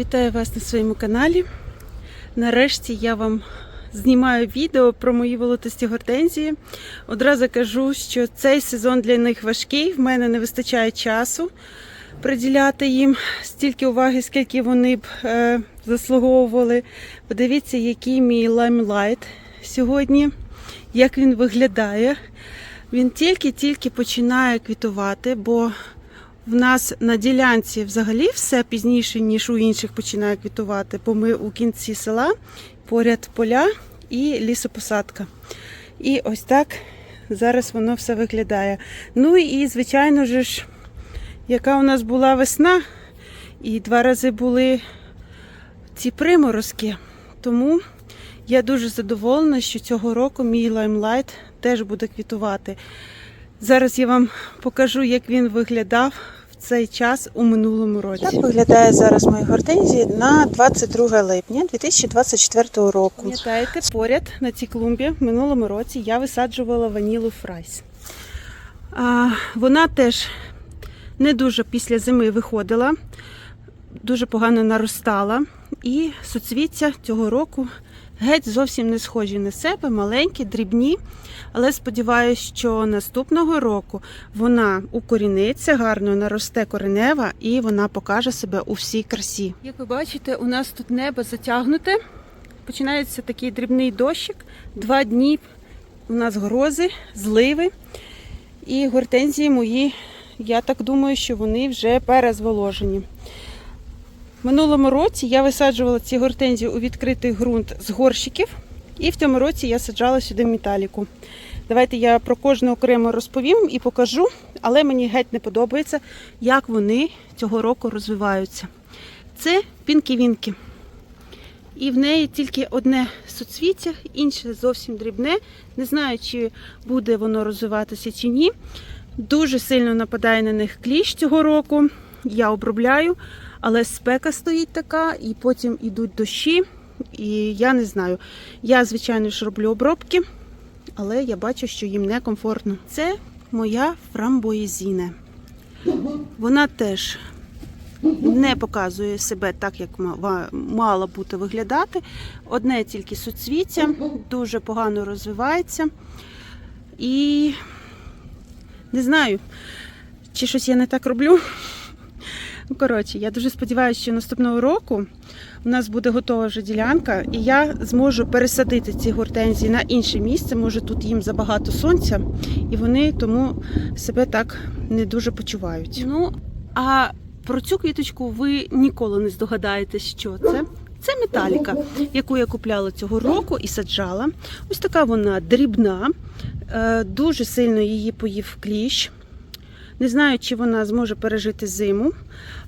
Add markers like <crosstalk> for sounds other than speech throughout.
Вітаю вас на своєму каналі. Нарешті я вам знімаю відео про мої волотисті гортензії. Одразу кажу, що цей сезон для них важкий. В мене не вистачає часу приділяти їм стільки уваги, скільки вони б е, заслуговували. Подивіться, який мій лаймлайт сьогодні, як він виглядає. Він тільки-тільки починає квітувати, бо в нас на ділянці взагалі все пізніше, ніж у інших починає квітувати, бо ми у кінці села, поряд поля і лісопосадка. І ось так зараз воно все виглядає. Ну і, звичайно ж, яка у нас була весна, і два рази були ці приморозки. Тому я дуже задоволена, що цього року мій лаймлайт теж буде квітувати. Зараз я вам покажу, як він виглядав цей час у минулому році. Так виглядає зараз мої гортензії на 22 липня 2024 року. Пам'ятаєте, поряд на цій клумбі в минулому році я висаджувала ванілу фрайс. А, вона теж не дуже після зими виходила, дуже погано наростала. І суцвіття цього року геть зовсім не схожі на себе, маленькі, дрібні. Але сподіваюся, що наступного року вона укоріниться гарно, наросте коренева і вона покаже себе у всій красі. Як ви бачите, у нас тут небо затягнуте. Починається такий дрібний дощик. Два дні у нас грози, зливи. І гортензії мої, я так думаю, що вони вже перезволожені. Минулому році я висаджувала ці гортензії у відкритий ґрунт з горщиків, і в цьому році я саджала сюди металіку. Давайте я про кожну окремо розповім і покажу, але мені геть не подобається, як вони цього року розвиваються. Це пінкі-вінки. І в неї тільки одне суцвіття, інше зовсім дрібне. Не знаю, чи буде воно розвиватися чи ні. Дуже сильно нападає на них кліщ цього року. Я обробляю, але спека стоїть така, і потім йдуть дощі. І я не знаю. Я, звичайно ж, роблю обробки, але я бачу, що їм некомфортно. Це моя фрамбоїзіне. Вона теж не показує себе так, як мала бути виглядати. Одне тільки суцвіття, дуже погано розвивається. І не знаю, чи щось я не так роблю. Ну, коротше, я дуже сподіваюся, що наступного року у нас буде готова вже ділянка, і я зможу пересадити ці гортензії на інше місце. Може, тут їм забагато сонця, і вони тому себе так не дуже почувають. Ну, а про цю квіточку ви ніколи не здогадаєтесь, що це. Це металіка, яку я купляла цього року і саджала. Ось така вона дрібна, е, дуже сильно її поїв кліщ. Не знаю, чи вона зможе пережити зиму,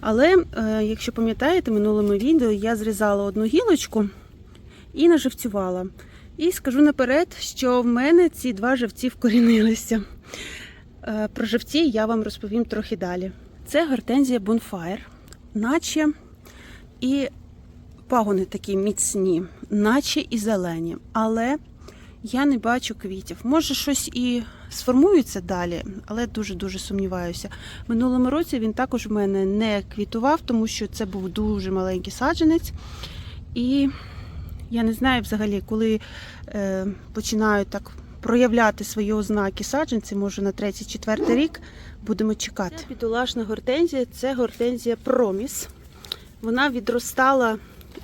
але е, якщо пам'ятаєте, в минулому відео я зрізала одну гілочку і наживцювала. І скажу наперед, що в мене ці два живці вкорінилися. Е, про живці я вам розповім трохи далі. Це гортензія Bonfire, наче і пагони такі міцні, наче і зелені, але я не бачу квітів. Може, щось і сформується далі, але дуже-дуже сумніваюся. Минулому році він також в мене не квітував, тому що це був дуже маленький саджанець. І я не знаю взагалі, коли е, починають так проявляти свої ознаки саджанці, може на третій-четвертий рік будемо чекати. Це бідолашна гортензія, це гортензія Проміс. Вона відростала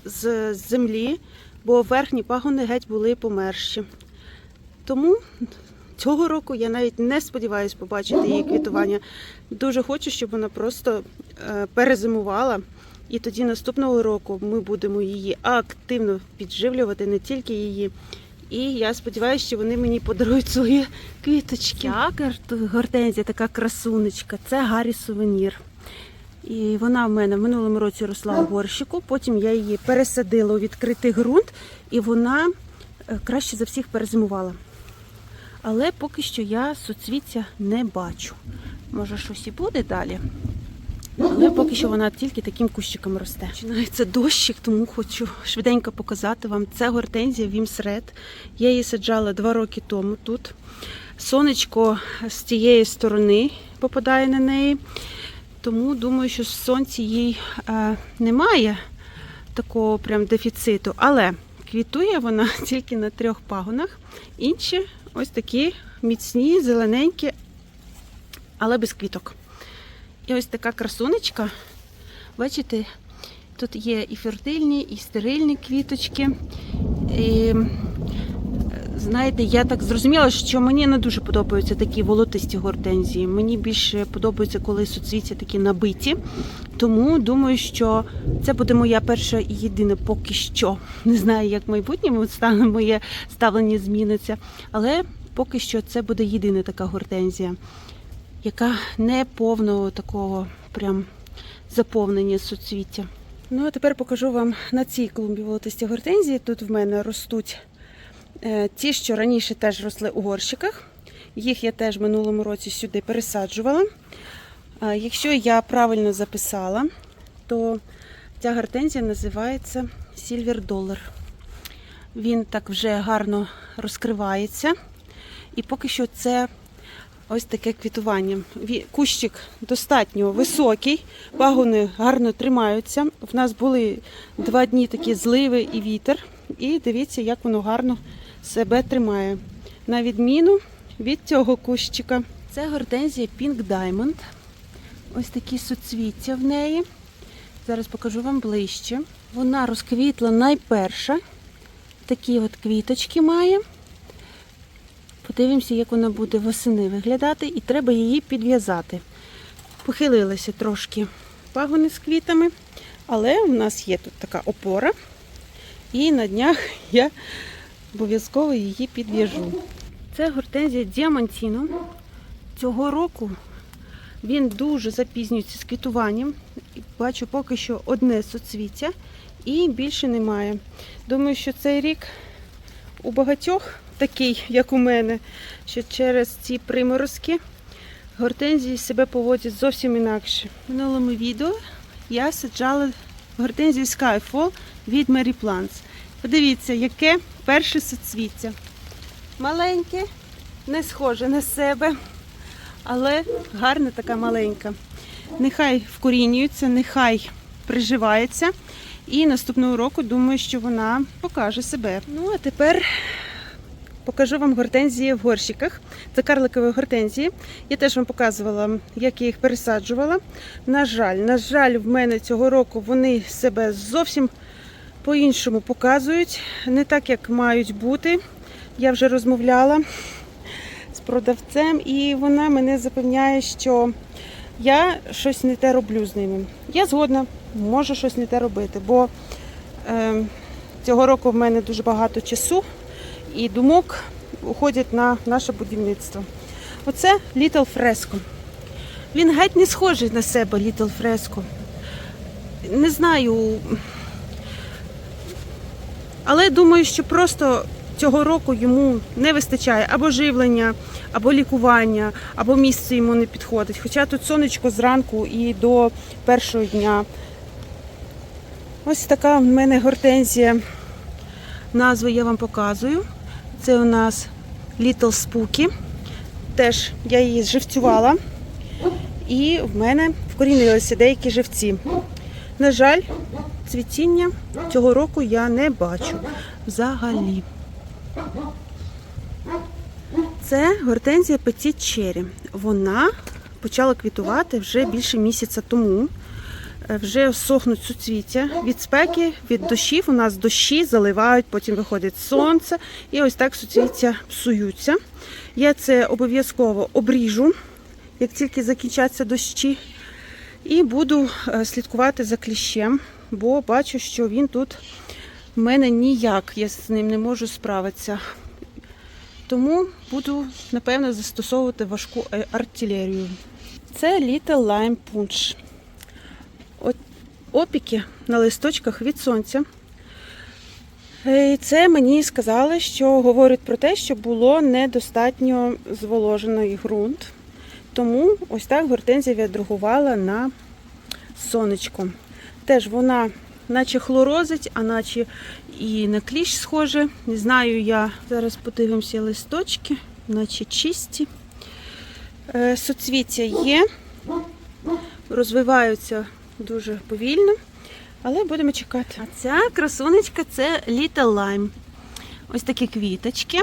з землі, бо верхні пагони геть були померші. Тому цього року я навіть не сподіваюся побачити її квітування. Дуже хочу, щоб вона просто е, перезимувала. І тоді наступного року ми будемо її активно підживлювати, не тільки її. І я сподіваюся, що вони мені подарують свої квіточки. Ця гортензія така красунечка, це Гаррі сувенір. І вона в мене в минулому році росла у горщику. Потім я її пересадила у відкритий ґрунт, і вона е, краще за всіх перезимувала. Але поки що я суцвіття не бачу. Може, щось і буде далі. Але поки що вона тільки таким кущиком росте. Починається дощик, тому хочу швиденько показати вам. Це гортензія Вімсред. Я її саджала два роки тому тут. Сонечко з тієї сторони попадає на неї. Тому думаю, що сонця їй е, немає такого прям дефіциту. Але квітує вона <laughs> тільки на трьох пагонах. Інші ось такі міцні, зелененькі, але без квіток. І ось така красунечка. Бачите, тут є і фертильні, і стерильні квіточки. І, знаєте, я так зрозуміла, що мені не дуже подобаються такі волотисті гортензії. Мені більше подобається, коли суцвіття такі набиті. Тому думаю, що це буде моя перша і єдина поки що. Не знаю, як в майбутньому стане моє ставлення зміниться. Але поки що це буде єдина така гортензія, яка не повного такого прям заповнення суцвіття. Ну а тепер покажу вам на цій клумбі волотисті гортензії. Тут в мене ростуть ті, що раніше теж росли у горщиках. Їх я теж минулому році сюди пересаджувала. Якщо я правильно записала, то ця гортензія називається Silver Dollar. Він так вже гарно розкривається. І поки що це ось таке квітування. Кущик достатньо високий, пагони гарно тримаються. В нас були два дні такі зливи і вітер. І дивіться, як воно гарно себе тримає. На відміну від цього кущика. Це гортензія Pink Diamond. Ось такі суцвіття в неї. Зараз покажу вам ближче. Вона розквітла найперша. Такі от квіточки має. Подивимося, як вона буде восени виглядати, і треба її підв'язати. Похилилися трошки пагони з квітами, але у нас є тут така опора. І на днях я обов'язково її підв'яжу. Це гортензія Діамантіно. Цього року він дуже запізнюється з квітуванням. Бачу поки що одне соцвіття і більше немає. Думаю, що цей рік у багатьох такий, як у мене, що через ці приморозки гортензії себе поводять зовсім інакше. В минулому відео я саджала гортензію Skyfall від Mary Plants. Подивіться, яке перше соцвіття. Маленьке, не схоже на себе, але гарна така маленька. Нехай вкорінюється, нехай приживається. І наступного року думаю, що вона покаже себе. Ну а тепер покажу вам гортензії в горщиках. Це карликові гортензії. Я теж вам показувала, як я їх пересаджувала. На жаль, на жаль, в мене цього року вони себе зовсім по-іншому показують, не так, як мають бути. Я вже розмовляла з продавцем, і вона мене запевняє, що я щось не те роблю з ними. Я згодна, можу щось не те робити, бо е, цього року в мене дуже багато часу і думок уходять на наше будівництво. Оце Little Fresco. Він геть не схожий на себе, Little Fresco. Не знаю. Але думаю, що просто цього року йому не вистачає або живлення, або лікування, або місце йому не підходить. Хоча тут сонечко зранку і до першого дня. Ось така в мене гортензія. Назву я вам показую. Це у нас Little Spooky. Теж я її зживцювала. І в мене вкорінилися деякі живці. На жаль, цвітіння цього року я не бачу взагалі. Це гортензія Petit Cherry. Вона почала квітувати вже більше місяця тому. Е, Вже сохнуть суцвіття від спеки, від дощів. У нас дощі заливають, потім виходить сонце, і ось так суцвіття псуються. Я це обов'язково обріжу, як тільки закінчаться дощі. І буду е, слідкувати за кліщем, бо бачу, що він тут в мене ніяк, я з ним не можу справитися. Тому буду, напевно, застосовувати важку е, артилерію. Це Little Lime Punch. Опіки на листочках від сонця. Е, І це мені сказали, що говорить про те, що було недостатньо зволожений ґрунт. Тому ось так гортензія відреагувала на сонечко. Теж вона наче хлорозить, а наче і на кліщ схоже. Не знаю я. Зараз подивимося листочки, наче чисті. Е, Соцвіття є, розвиваються дуже повільно. Але будемо чекати. А ця красунечка це Little Lime. Ось такі квіточки,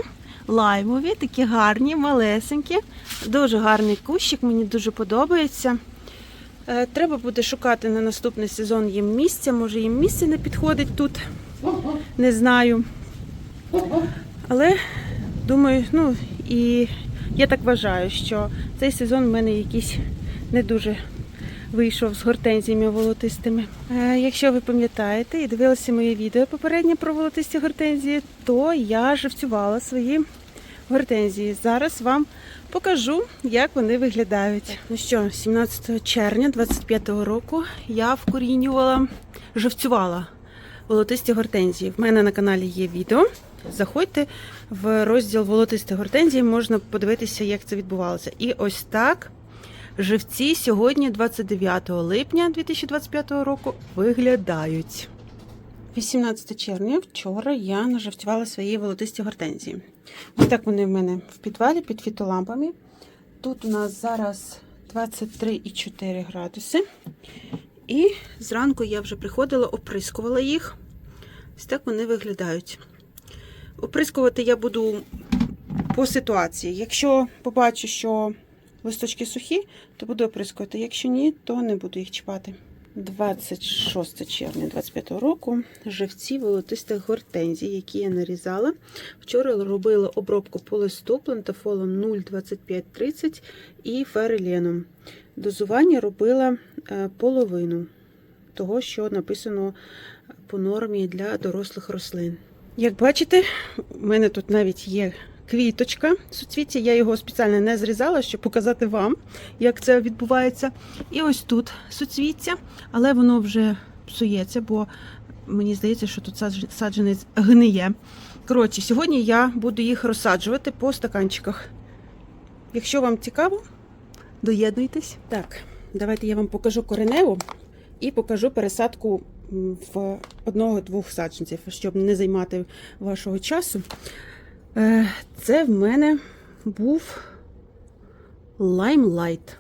лаймові, такі гарні, малесенькі. Дуже гарний кущик, мені дуже подобається. Е, Треба буде шукати на наступний сезон їм місця. Може їм місце не підходить тут. Не знаю. Але думаю, ну і я так вважаю, що цей сезон в мене якийсь не дуже вийшов з гортензіями волотистими. Е, якщо ви пам'ятаєте і дивилися моє відео попереднє про волотисті гортензії, то я живцювала свої гортензії. Зараз вам покажу, як вони виглядають. Ну що, 17 червня 25-го року я вкорінювала, живцювала волотисті гортензії. В мене на каналі є відео. Заходьте в розділ волотисті гортензії, можна подивитися, як це відбувалося. І ось так живці сьогодні, 29 липня 2025 року, виглядають. 18 червня вчора я наживцювала свої волотисті гортензії. Ось так вони в мене в підвалі під фітолампами. Тут у нас зараз 23,4 градуси. І зранку я вже приходила, оприскувала їх. Ось так вони виглядають. Оприскувати я буду по ситуації. Якщо побачу, що листочки сухі, то буду оприскувати. Якщо ні, то не буду їх чіпати. 26 червня 25 року живці волотистих гортензій, які я нарізала. Вчора робила обробку по листу плантафолом 0,2530 і фереленом. Дозування робила е, половину того, що написано по нормі для дорослих рослин. Як бачите, у мене тут навіть є квіточка суцвіття. Я його спеціально не зрізала, щоб показати вам, як це відбувається. І ось тут суцвіття, але воно вже псується, бо мені здається, що тут садж- саджанець гниє. Коротше, сьогодні я буду їх розсаджувати по стаканчиках. Якщо вам цікаво, доєднуйтесь. Так, давайте я вам покажу кореневу і покажу пересадку в одного-двох саджанців, щоб не займати вашого часу. Е, Це в мене був Limelight.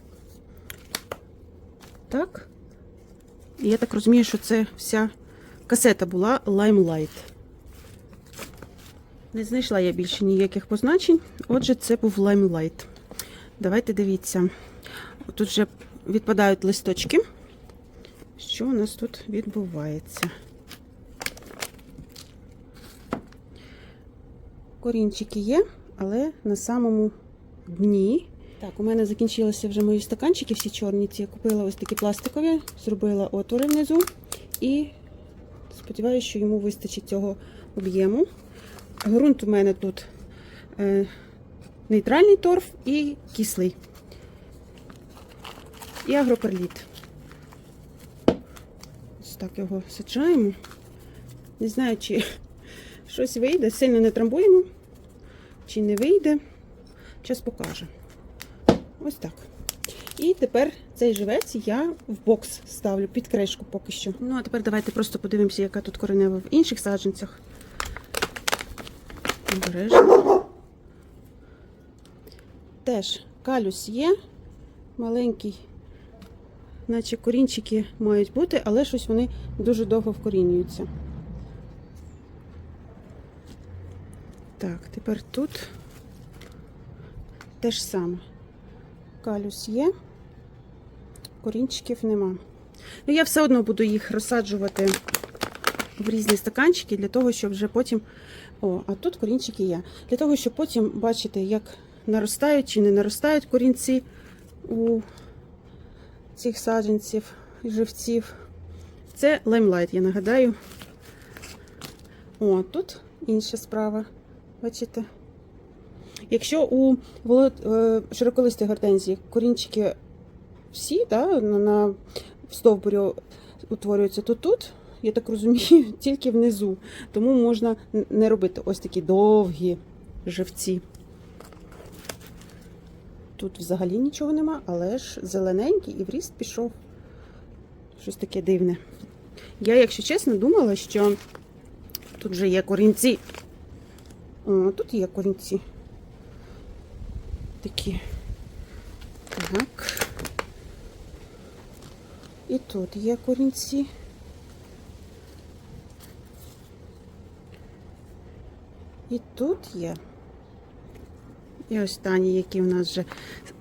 Так. Я так розумію, що це вся касета була Limelight. Не знайшла я більше ніяких позначень. Отже, це був Limelight. Давайте дивіться. Тут вже відпадають листочки. Що у нас тут відбувається? Корінчики є, але на самому дні. Так, у мене закінчилися вже мої стаканчики, всі чорні. Ці я купила ось такі пластикові, зробила отвори внизу і сподіваюся, що йому вистачить цього об'єму. Грунт у мене тут е, нейтральний торф і кислий. І агроперліт. Ось так його саджаємо. Не знаю, чи щось вийде, сильно не трамбуємо, чи не вийде. Час покаже. Ось так. І тепер цей живець я в бокс ставлю під кришку поки що. Ну, а тепер давайте просто подивимося, яка тут коренева в інших саджанцях. Обережно. Теж калюс є, маленький, наче корінчики мають бути, але щось вони дуже довго вкорінюються. Так, тепер тут те ж саме. Калюс є, корінчиків нема. Ну, я все одно буду їх розсаджувати в різні стаканчики для того, щоб вже потім. О, а тут корінчики є. Для того, щоб потім бачити, як наростають чи не наростають корінці у цих саджанців живців. Це лаймлайт, я нагадаю. О, тут інша справа. Бачите? Якщо у е, широколистій гортензії корінчики всі да, на, стовбурі утворюються, то тут, я так розумію, <laughs> тільки внизу. Тому можна не робити ось такі довгі живці. Тут взагалі нічого нема, але ж зелененький і в ріст пішов. Щось таке дивне. Я, якщо чесно, думала, що тут вже є корінці. О, тут є корінці. Такі. Так. І тут є корінці. І тут є. І останні, які в нас вже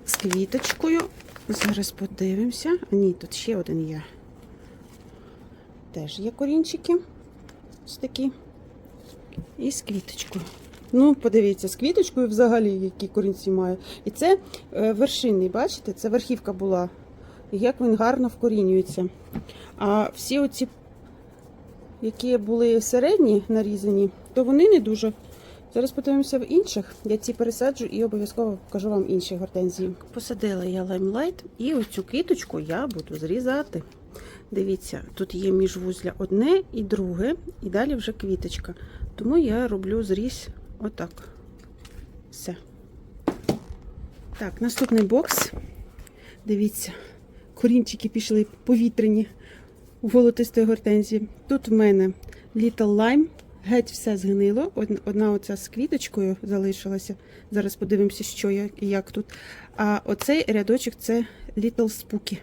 з квіточкою. Зараз подивимося. А ні, тут ще один є. Теж є корінчики. Ось такі. І з квіточкою. Ну, подивіться, з квіточкою взагалі, які корінці має. І це е, вершинний, бачите? Це верхівка була. Як він гарно вкорінюється. А всі оці, які були середні нарізані, то вони не дуже. Зараз подивимося в інших. Я ці пересаджу і обов'язково покажу вам інші гортензії. Посадила я лаймлайт і оцю квіточку я буду зрізати. Дивіться, тут є міжвузля одне і друге, і далі вже квіточка. Тому я роблю зріз отак. Все. Так, наступний бокс. Дивіться, корінчики пішли повітряні у волотистої гортензії. Тут в мене Little Lime. Геть все згнило. Одна оця з квіточкою залишилася. Зараз подивимося, що як і як тут. А оцей рядочок це Little Spooky.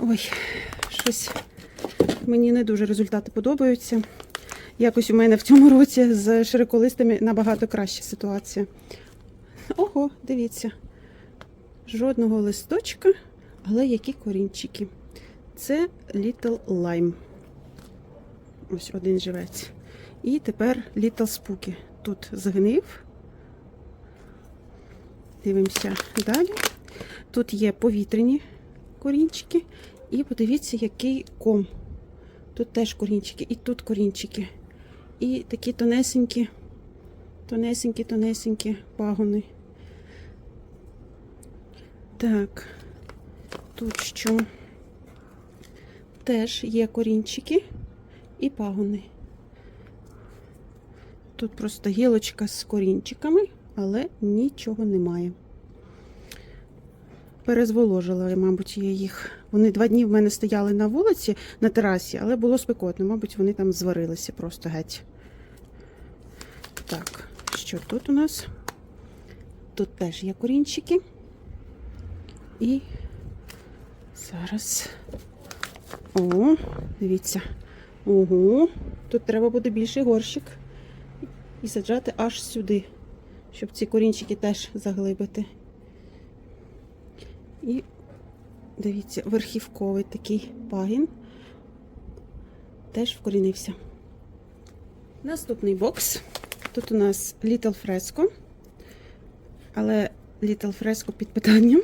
Ой, щось мені не дуже результати подобаються. Якось у мене в цьому році з широколистами набагато краща ситуація. Ого, дивіться. Жодного листочка, але які корінчики. Це Little Lime. Ось один живець. І тепер Little Spooky. Тут згнив. Дивимося далі. Тут є повітряні корінчики. І подивіться, який ком. Тут теж корінчики, і тут корінчики. І такі тонесенькі, тонесенькі, тонесенькі пагони. Так, тут що? Теж є корінчики і пагони. Тут просто гілочка з корінчиками, але нічого немає. Перезволожила, мабуть, я їх. Вони два дні в мене стояли на вулиці на терасі, але було спекотно. Мабуть, вони там зварилися просто геть. Так, що тут у нас? Тут теж є корінчики. І зараз. О, дивіться. Ого, тут треба буде більший горщик. І саджати аж сюди, щоб ці корінчики теж заглибити. І дивіться, верхівковий такий пагін теж вкорінився. Наступний бокс. Тут у нас Little Fresco, але Little Fresco під питанням.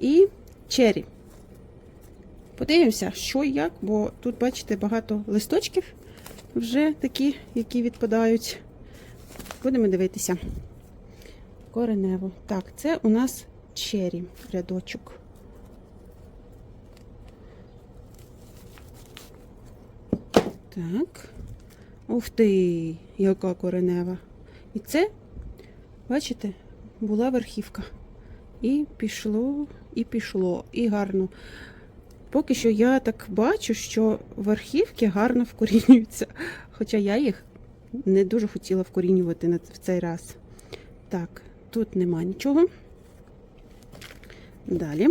І Cherry. Подивимося, що і як, бо тут, бачите, багато листочків вже такі, які відпадають. Будемо дивитися. Коренево. Так, це у нас чері рядочок. Так. Ух ти, яка коренева. І це, бачите, була верхівка. І пішло, і пішло, і гарно. Поки що я так бачу, що верхівки гарно вкорінюються. Хоча я їх не дуже хотіла вкорінювати в цей раз. Так, тут нема нічого. Далі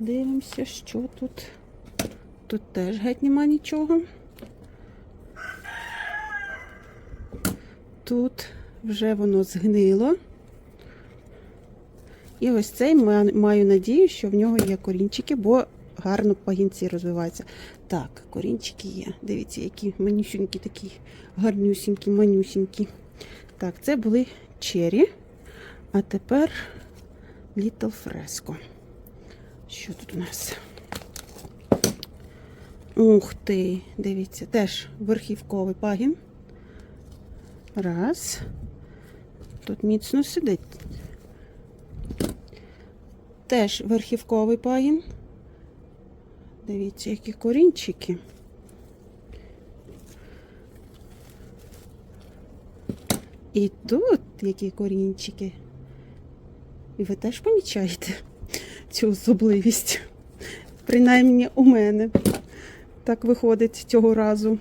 дивимося, що тут. Тут теж геть нема нічого. Тут вже воно згнило. І ось цей маю надію, що в нього є корінчики, бо гарно пагінці розвиваються. Так, корінчики є. Дивіться, які манюсінькі такі, гарнюсінькі, манюсінькі. Так, це були чері. А тепер Little Fresco. Що тут у нас? Ух ти, дивіться, теж верхівковий пагін. Раз. Тут міцно сидить. Теж верхівковий пагін. Дивіться, які корінчики. І тут які корінчики. І ви теж помічаєте цю особливість. Принаймні у мене так виходить цього разу.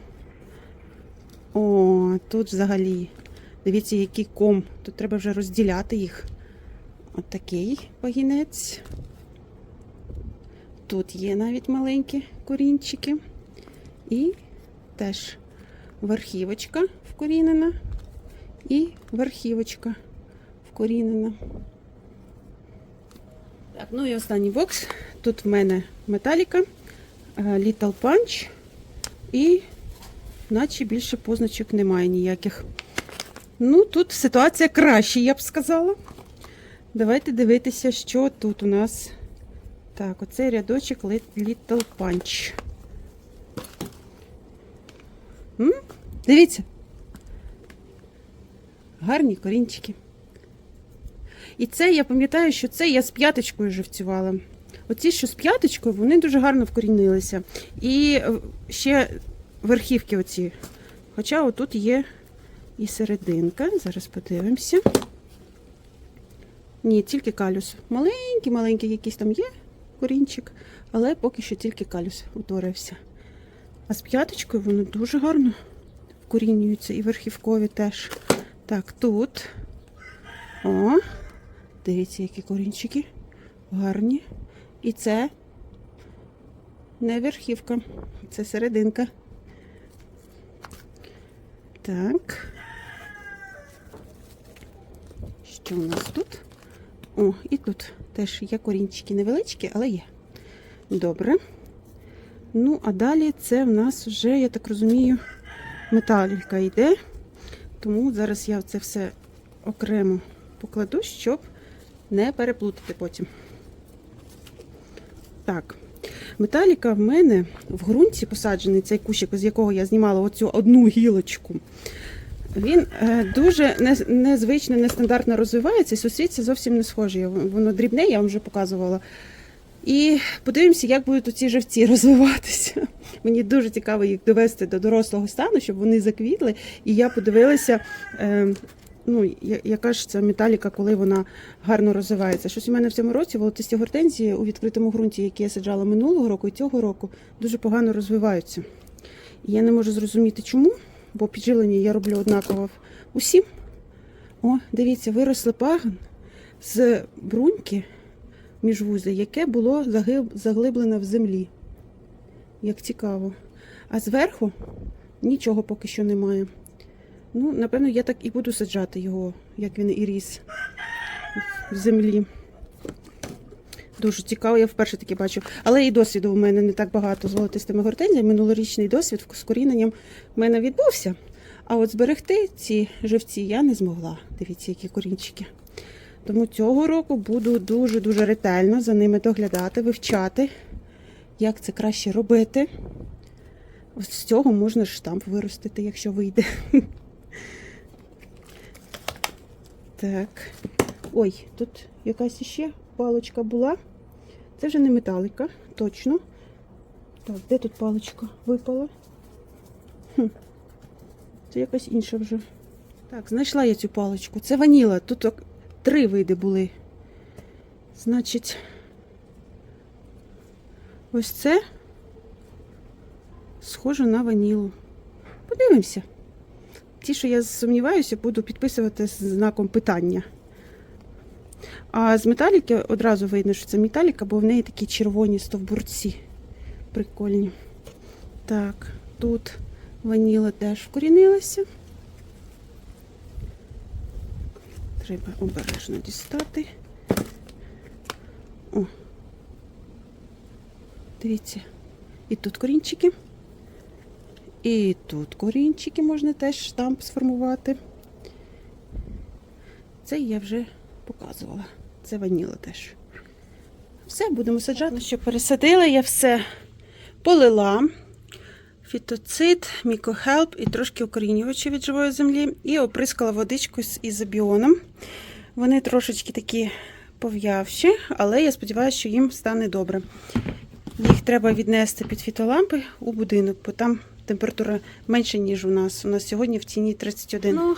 О, тут взагалі. Дивіться, який ком. Тут треба вже розділяти їх. Отакий пагінець. Тут є навіть маленькі корінчики. І теж верхівочка вкорінена. І верхівочка вкорінена. Так, ну і останній бокс. Тут в мене металіка, е, Little Punch і наче більше позначок немає ніяких. Ну, тут ситуація краще, я б сказала. Давайте дивитися, що тут у нас. Так, оцей рядочок Little Punch. М? Дивіться. Гарні корінчики. І це я пам'ятаю, що це я з п'яточкою живцювала. Оці, що з п'яточкою, вони дуже гарно вкорінилися. І е, ще верхівки оці. Хоча отут є і серединка. Зараз подивимося. Ні, тільки калюс. Маленький, маленький якийсь там є корінчик, але поки що тільки калюс утворився. А з п'яточкою воно дуже гарно вкорінюється і верхівкові теж. Так, тут. О, дивіться, які корінчики. Гарні. І це не верхівка, це серединка. Так. Що у нас тут? О, і тут теж є корінчики невеличкі, але є. Добре. Ну, а далі це в нас вже, я так розумію, металіка йде. Тому зараз я це все окремо покладу, щоб не переплутати потім. Так, металіка в мене в ґрунті посаджений цей кущик, з якого я знімала оцю одну гілочку. Він е, дуже не- незвично, нестандартно розвивається, і сусідці зовсім не схожі. Воно дрібне, я вам вже показувала. І подивимося, як будуть ці живці <laughs> розвиватися. Мені дуже цікаво їх довести до дорослого стану, щоб вони заквітли. І я подивилася, е, ну, яка ж ця металіка, коли вона гарно розвивається. Щось у мене в цьому році волотисті гортензії у відкритому ґрунті, які я саджала минулого року і цього року, дуже погано розвиваються. І я не можу зрозуміти, чому, бо підживлення я роблю однаково усім. О, дивіться, виросли пагон з бруньки міжвузля, яке було заглиблене в землі. Як цікаво. А зверху нічого поки що немає. Ну, напевно, я так і буду саджати його, як він і ріс в землі. Дуже цікаво, я вперше таке бачу. Але і досвіду у мене не так багато з волотистими гортензіями. Минулорічний досвід з коріненням в мене відбувся. А от зберегти ці живці я не змогла. Дивіться, які корінчики. Тому цього року буду дуже-дуже ретельно за ними доглядати, вивчати, як це краще робити. Ось з цього можна штамп виростити, якщо вийде. Так. Ой, тут якась іще паличка була. Це вже не металика, точно. Так, де тут паличка випала? Хм. Це якась інша вже. Так, знайшла я цю паличку. Це ваніла. Тут три види були. Значить, ось це схоже на ванілу. Подивимося. Ті, що я сумніваюся, буду підписувати з знаком питання. А з металіки одразу видно, що це металіка, бо в неї такі червоні стовбурці. Прикольні. Так, тут ваніла теж вкорінилася. Треба обережно дістати. О. Дивіться. І тут корінчики. І тут корінчики можна теж штамп сформувати. Це я вже показувала. Це ваніла теж. Все, будемо саджати. Ну що, пересадила я все полила. Фітоцид, мікохелп і трошки укорінювачі від живої землі. І оприскала водичку з ізобіоном. Вони трошечки такі пов'явші, але я сподіваюся, що їм стане добре. Їх треба віднести під фітолампи у будинок, бо там температура менша, ніж у нас. У нас сьогодні в ціні 31. Ну,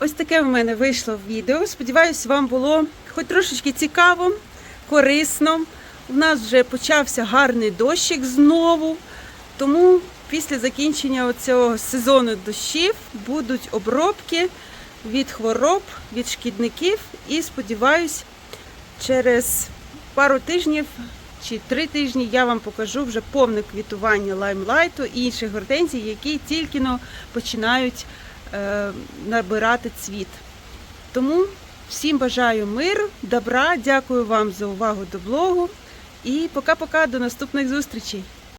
ось таке в мене вийшло відео. Сподіваюсь, вам було хоч трошечки цікаво, корисно. У нас вже почався гарний дощик знову. Тому після закінчення цього сезону дощів будуть обробки від хвороб, від шкідників. І сподіваюсь, через пару тижнів чи три тижні я вам покажу вже повне квітування лаймлайту і інших гортензій, які тільки но починають е, набирати цвіт. Тому всім бажаю миру, добра, дякую вам за увагу до блогу і пока-пока до наступних зустрічей.